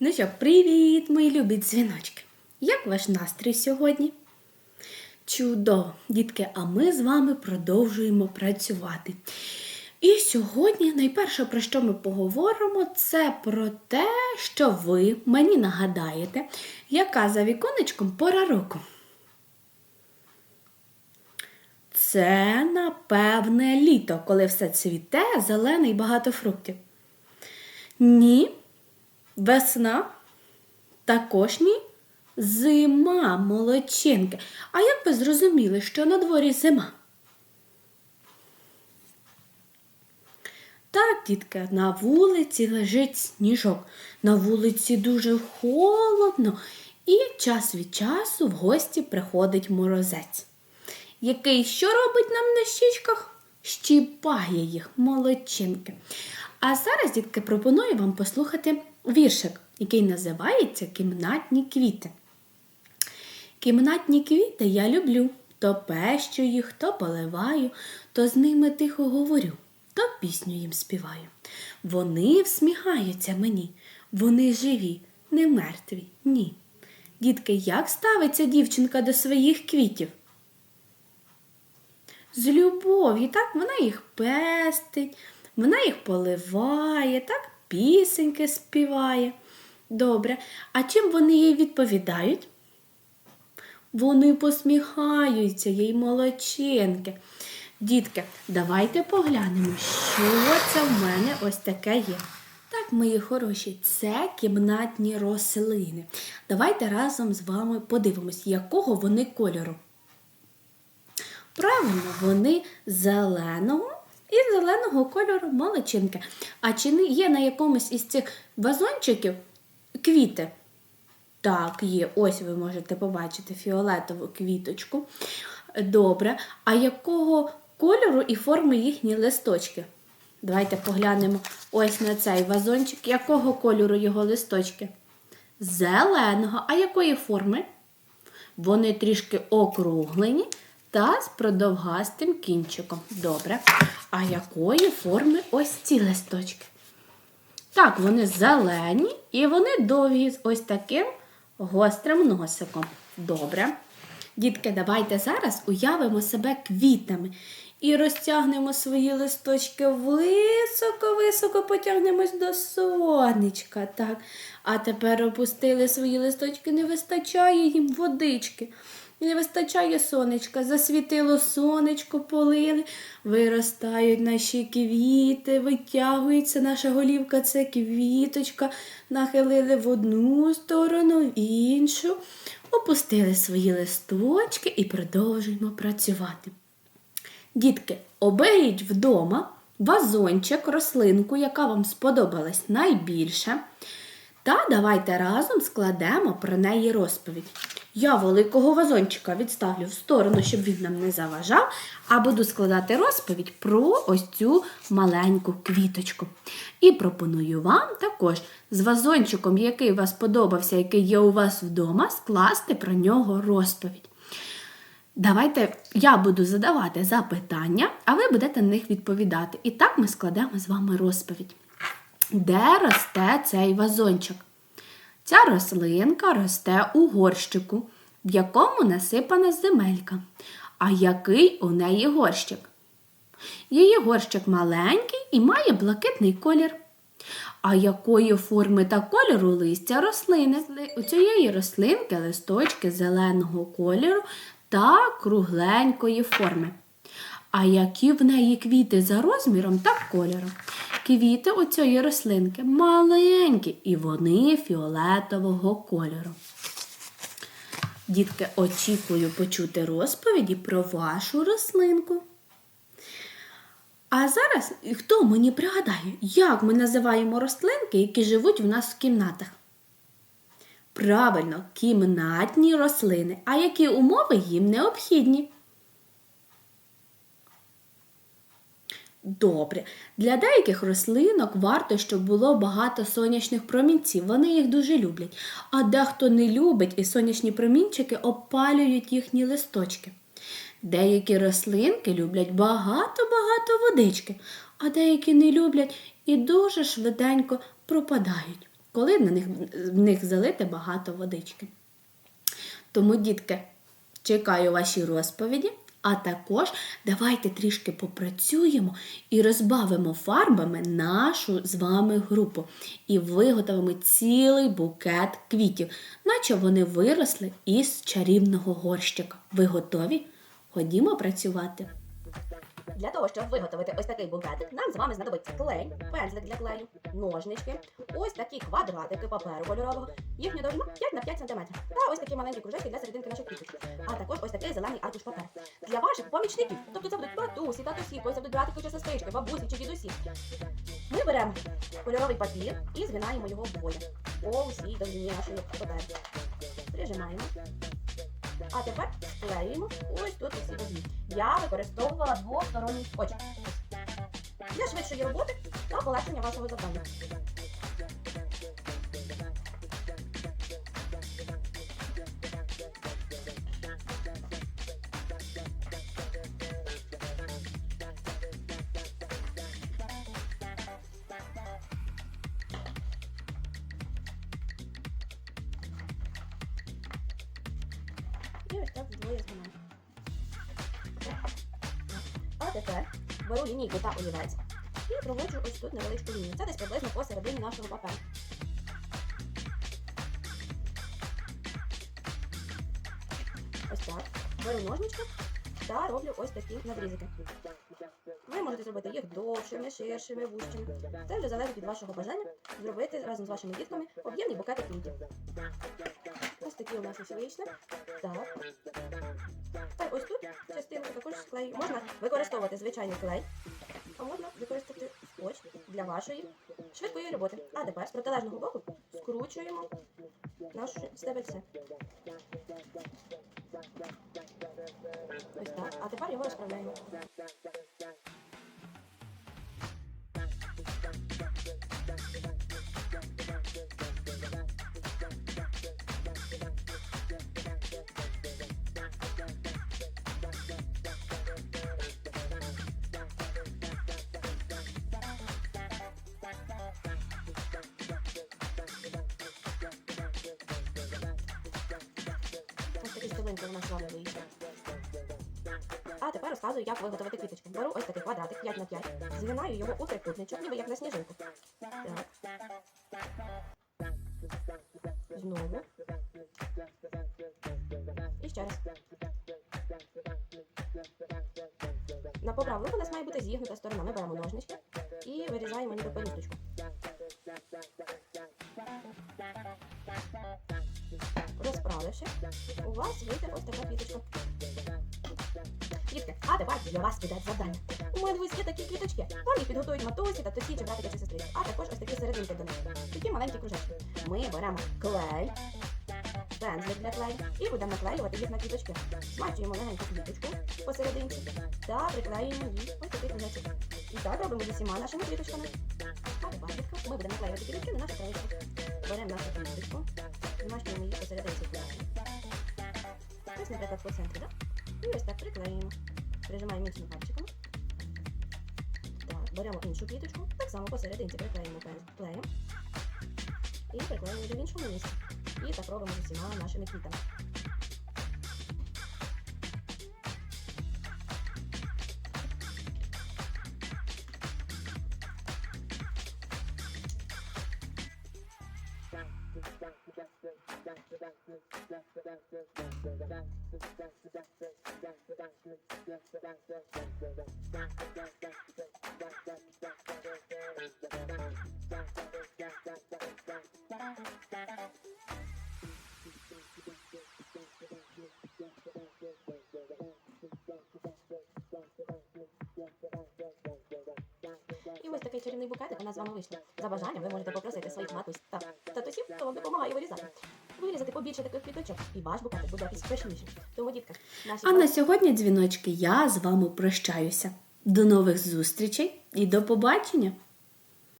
Ну що, привіт, мої любі дзвіночки! Як ваш настрій сьогодні? Чудово, дітки, а ми з вами продовжуємо працювати. І сьогодні найперше, про що ми поговоримо, це про те, що ви мені нагадаєте, яка за віконечком пора року. Це, напевне, літо, коли все цвіте, зелене і багато фруктів. Ні, весна, також ні. Зима, молодчинки. А як ви зрозуміли, що на дворі зима? Так, дітки, на вулиці лежить сніжок. На вулиці дуже холодно, і час від часу в гості приходить морозець. Який що робить нам на щічках? Щіпає їх, молодчинки. А зараз, дітки, пропоную вам послухати віршик, який називається Кімнатні квіти. Кімнатні квіти я люблю, то пещу їх, то поливаю, то з ними тихо говорю, то пісню їм співаю. Вони всміхаються мені, вони живі, не мертві, ні. Дітки, як ставиться дівчинка до своїх квітів? З любов'ю, так, вона їх пестить, вона їх поливає, так, пісеньки співає. Добре. А чим вони їй відповідають? Вони посміхаються, їй молодчинки. Дітки, давайте поглянемо, що це в мене ось таке є. Так, мої хороші, це кімнатні рослини. Давайте разом з вами подивимось, якого вони кольору. Правильно, вони зеленого і зеленого кольору молодчинки. А чи не є на якомусь із цих вазончиків квіти? Так, є. Ось ви можете побачити фіолетову квіточку. Добре. А якого кольору і форми їхні листочки? Давайте поглянемо ось на цей вазончик. Якого кольору його листочки? Зеленого. А якої форми? Вони трішки округлені та з продовгастим кінчиком. Добре. А якої форми ось ці листочки? Так, вони зелені і вони довгі з ось таким гострим носиком. Добре. Дітки, давайте зараз уявимо себе квітами і розтягнемо свої листочки високо-високо потягнемось до сонечка. Так. А тепер опустили свої листочки, не вистачає їм водички. Не вистачає сонечка, засвітило сонечко, полили, виростають наші квіти, витягується наша голівка, це квіточка, нахилили в одну сторону, в іншу, опустили свої листочки і продовжуємо працювати. Дітки, оберіть вдома вазончик, рослинку, яка вам сподобалась найбільше. Та давайте разом складемо про неї розповідь. Я великого вазончика відставлю в сторону, щоб він нам не заважав, а буду складати розповідь про ось цю маленьку квіточку. І пропоную вам також з вазончиком, який вас подобався, який є у вас вдома, скласти про нього розповідь. Давайте я буду задавати запитання, а ви будете на них відповідати. І так ми складемо з вами розповідь. Де росте цей вазончик? Ця рослинка росте у горщику, в якому насипана земелька. А який у неї горщик? Її горщик маленький і має блакитний колір. А якої форми та кольору листя рослини? У цієї рослинки листочки зеленого кольору та кругленької форми. А які в неї квіти за розміром та кольором? Квіти у цієї рослинки маленькі, і вони фіолетового кольору. Дітки, очікую почути розповіді про вашу рослинку. А зараз хто мені пригадає, як ми називаємо рослинки, які живуть в нас в кімнатах? Правильно, кімнатні рослини. А які умови їм необхідні? Добре. Для деяких рослинок варто, щоб було багато сонячних промінців. Вони їх дуже люблять. А дехто не любить і сонячні промінчики опалюють їхні листочки. Деякі рослинки люблять багато-багато водички, а деякі не люблять і дуже швиденько пропадають. коли на них, в них залити багато водички. Тому, дітки, чекаю ваші розповіді, а також давайте трішки попрацюємо і розбавимо фарбами нашу з вами групу. І виготовимо цілий букет квітів, наче вони виросли із чарівного горщика. Ви готові? Ходімо працювати. Для того, щоб виготовити ось такий букетик, нам з вами знадобиться клей, пензлик для клею, ножнички, ось такі квадратики паперу кольорового, їхня довжина 5 на 5 см. Та ось такі маленькі кружечки для серединки наших квіточок. А також ось такий зелений аркуш паперу. Для ваших помічників, тобто це будуть батусі, татусі, ось це будуть братики чи сестрички, бабусі чи дідусі. Ми беремо кольоровий папір і згинаємо його вдвоє по усій довжині нашої паперу. Прижимаємо. А тепер склеюємо ось тут усі вузлі. Я використовувала двосторонній скотч. Для швидшої роботи та полегшення вашого завдання. І ось так вдвоє згинаю. А тепер беру лінійку та олівець і проводжу ось тут невеличку лінію. Це десь приблизно посередині нашого паперу. Ось так. Беру ножнички та роблю ось такі надрізики. Ви можете зробити їх довшими, ширшими, вущими. Це вже залежить від вашого бажання зробити разом з вашими дітками об'ємні букети квітів. Ось такі у нас ось вийшли. Так. Та ось тут частинку також склею. Можна використовувати звичайний клей, а можна використати скотч для вашої швидкої роботи. А тепер з протилежного боку скручуємо наше стебельце. Ось так. А тепер його розправляємо. З вами вийшли. А тепер розказую, як виготовити квіточки. Беру ось такий квадратик 5 на 5, згинаю його у трикутничок, ніби як на сніжинку. Так. Знову. І ще раз. На поправку у нас має бути зігнута сторона. Ми беремо ножнички і вирізаємо ніби пелюсточку. Розправивши, у вас вийде ось така квіточка. Дітки, а тепер для вас піде завдання. У мене ось є такі квіточки. Вам їх підготують матусі, чи братики чи сестри. А також ось такі серединки до них. Такі маленькі кружечки. Ми беремо клей, пензлик для клею і будемо наклеювати їх на квіточки. Смачуємо легеньку квіточку посерединці та приклеюємо її ось такий кружечок. І так робимо з усіма нашими квіточками. А тепер, дітки, ми будемо наклеювати квіточки на нашу клейку. Беремо нашу квіточку, змащуємо її посерединці клею. Ось, наприклад, по центру, так? І ось так приклеїмо. Прижимаємо іншими пальчиками. Так, беремо іншу квіточку, так само посерединці приклеїмо клеєм. І приклеїмо до іншого місця. І так робимо з усіма нашими квітами. І ось такий чарівний букетик у нас з вами вийшов. За бажанням ви можете попросити своїх матусь та татусів, хто вам допомагає вирізати. Вирізати побільше таких квіточок, і ваш букетик буде якийсь пишніший. Тому, дітка, наші А на сьогодні, дзвіночки, я з вами прощаюся. До нових зустрічей і до побачення!